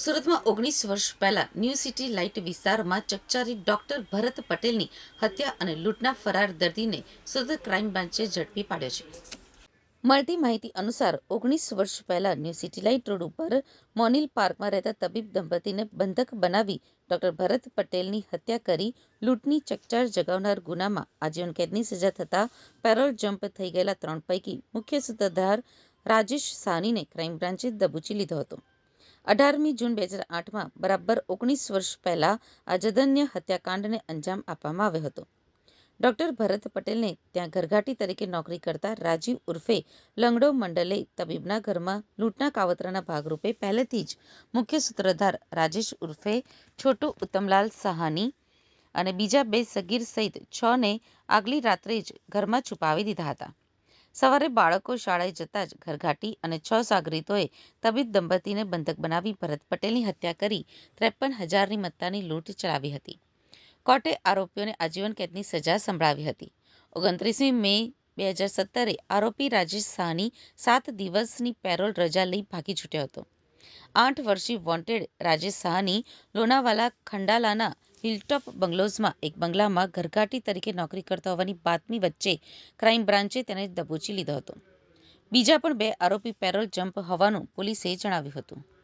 સુરતમાં ઓગણીસ વર્ષ પહેલા ન્યૂ સિટી લાઇટ વિસ્તારમાં ચકચારી ડોક્ટર ભરત પટેલની હત્યા અને લૂંટના ફરાર દર્દીને સુરત ક્રાઇમ બ્રાન્ચે ઝડપી પાડ્યો છે. મળતી માહિતી અનુસાર ઓગણીસ વર્ષ પહેલા ન્યૂ સિટી લાઇટ રોડ ઉપર મોનિલ પાર્કમાં રહેતા તબીબ દંપતીને બંધક બનાવી ડોક્ટર ભરત પટેલની હત્યા કરી લૂંટની ચકચાર જગાવનાર ગુનામાં આજીવન કેદની સજા થતા પેરોલ જમ્પ થઈ ગયેલા ત્રણ પૈકી મુખ્ય સૂત્રધાર રાજેશ સાનીને ક્રાઇમ બ્રાન્ચે દબોચી લીધો હતો. અઢારમી જૂન બે હજાર આઠમાં બરાબર ઓગણીસ વર્ષ પહેલાં આ જધન્ય હત્યાકાંડને અંજામ આપવામાં આવ્યો હતો. ડોક્ટર ભરત પટેલને ત્યાં ઘરઘાટી તરીકે નોકરી કરતા રાજીવ ઉર્ફે લંગડો મંડલે તબીબના ઘરમાં લૂંટના કાવતરાના ભાગરૂપે પહેલેથી જ મુખ્ય સૂત્રધાર રાજેશ ઉર્ફે છોટુ ઉત્તમલાલ સાહાની અને બીજા બે સગીર સહિત છને આગલી રાત્રે જ ઘરમાં છુપાવી દીધા હતા. સવારે બાળકો શાળાએ જતા જ ઘરઘાટી અને છ સાગરીતોએ તબીબ દંપતીને બંધક બનાવી ભરત પટેલની હત્યા કરી ત્રેપન હજારની મત્તાની લૂંટ ચલાવી હતી. કોર્ટે આરોપીઓને આજીવન કેદની સજા સંભળાવી હતી. ઓગણત્રીસમી મે બે હજાર સત્તરે આરોપી રાજેશ સાહની સાત દિવસની પેરોલ રજા લઈ ભાગી છૂટ્યો હતો. આઠ વર્ષીય વોન્ટેડ રાજેશ સાહની લોનાવાલા ખંડાલાના હિલટોપ બંગલોઝમાં એક બંગલામાં ઘરઘાટી તરીકે નોકરી કરતો હોવાની બાતમી વચ્ચે ક્રાઇમ બ્રાન્ચે તેને દબોચી લીધો હતો. બીજા પણ બે આરોપી પેરોલ જમ્પ હોવાનું પોલીસે જણાવ્યું હતું.